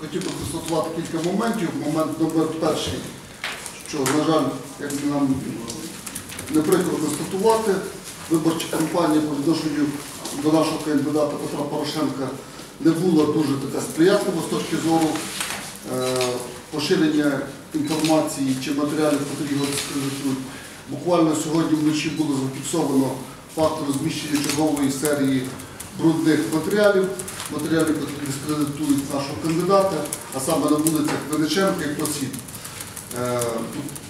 хотів би констатувати кілька моментів. Момент номер перший, що, на жаль, як нам не прикро констатувати, виборча кампанія по відношенню до нашого кандидата Петра Порошенка не була дуже така сприятлива з точки зору е, поширення інформації чи матеріалів, які його дискредитують. Буквально сьогодні вночі було зафіксовано факт розміщення чергової серії брудних матеріалів, матеріалів, які дискредитують нашого кандидата, а саме на вулицях Вениченка і Просвіт. Е,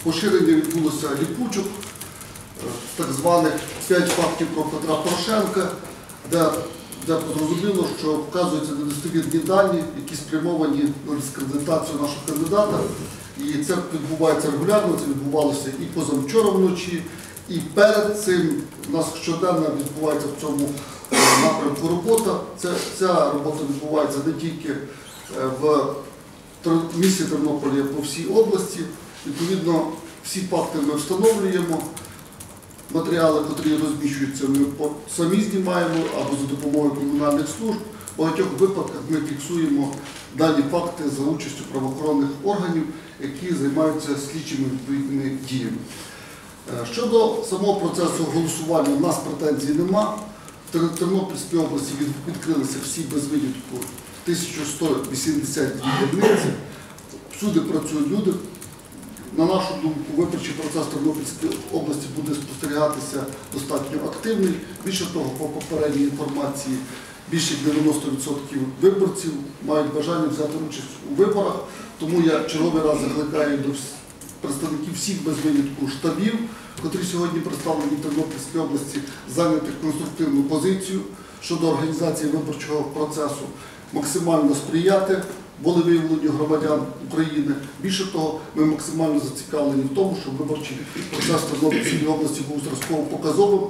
Поширення відбулося ліпучок, е, так званих 5 фактів про Петра Порошенка, де, де зрозуміло, що вказуються недостовірні дані, які спрямовані на дискредитацію нашого кандидата. І це відбувається регулярно, це відбувалося і позавчора вночі, і перед цим у нас щоденно відбувається в цьому напрямку робота. Це, ця робота відбувається не тільки е, в місті Тернополі, а по всій області. Відповідно, всі факти ми встановлюємо. Матеріали, які розміщуються, ми самі знімаємо або за допомогою комунальних служб. В багатьох випадках ми фіксуємо дані факти за участю правоохоронних органів, які займаються слідчими відповідними діями. Е, Щодо самого процесу голосування, у нас претензій нема. Тернопільській області відкрилися всі без винятку 1182 дільниці. Всюди працюють люди. На нашу думку, виборчий процес Тернопільської області буде спостерігатися достатньо активний. Більше того, по попередній інформації, більше як 90% виборців мають бажання взяти участь у виборах. Тому я черговий раз закликаю до вс- представників всіх без винятку штабів, котрі сьогодні представлені в Тернопільській області, зайняти конструктивну позицію щодо організації виборчого процесу, максимально сприяти волевиявленню громадян України. Більше того, ми максимально зацікавлені в тому, щоб виборчий процес в Тернопільській області був зразково показовим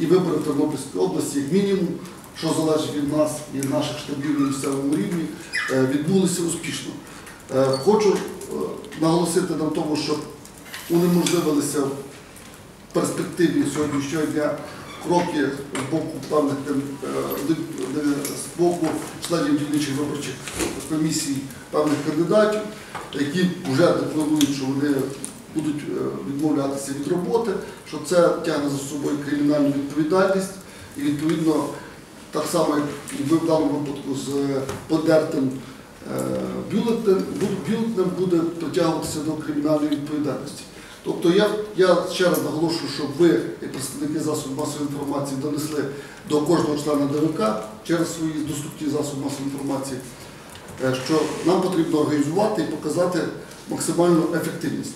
і вибори в Тернопільській області, як мінімум, що залежить від нас і наших штабів на місцевому рівні, е, відбулися успішно. Е, Хочу е, наголосити на тому, щоб унеможливилися в перспективі сьогоднішнього дня кроки з боку певних е, з боку членів дільничих виборчих комісій певних кандидатів, які вже декларують, що вони будуть відмовлятися від роботи, що це тягне за собою кримінальну відповідальність. І відповідно так само, як ви в даному випадку з подертим бюлетнем, бюлетнем буде притягуватися до кримінальної відповідальності. Тобто я, ще раз наголошую, щоб ви, як представники засобів масової інформації, донесли до кожного члена ДВК через свої доступні засоби масової інформації, е, що нам потрібно організувати і показати максимальну ефективність.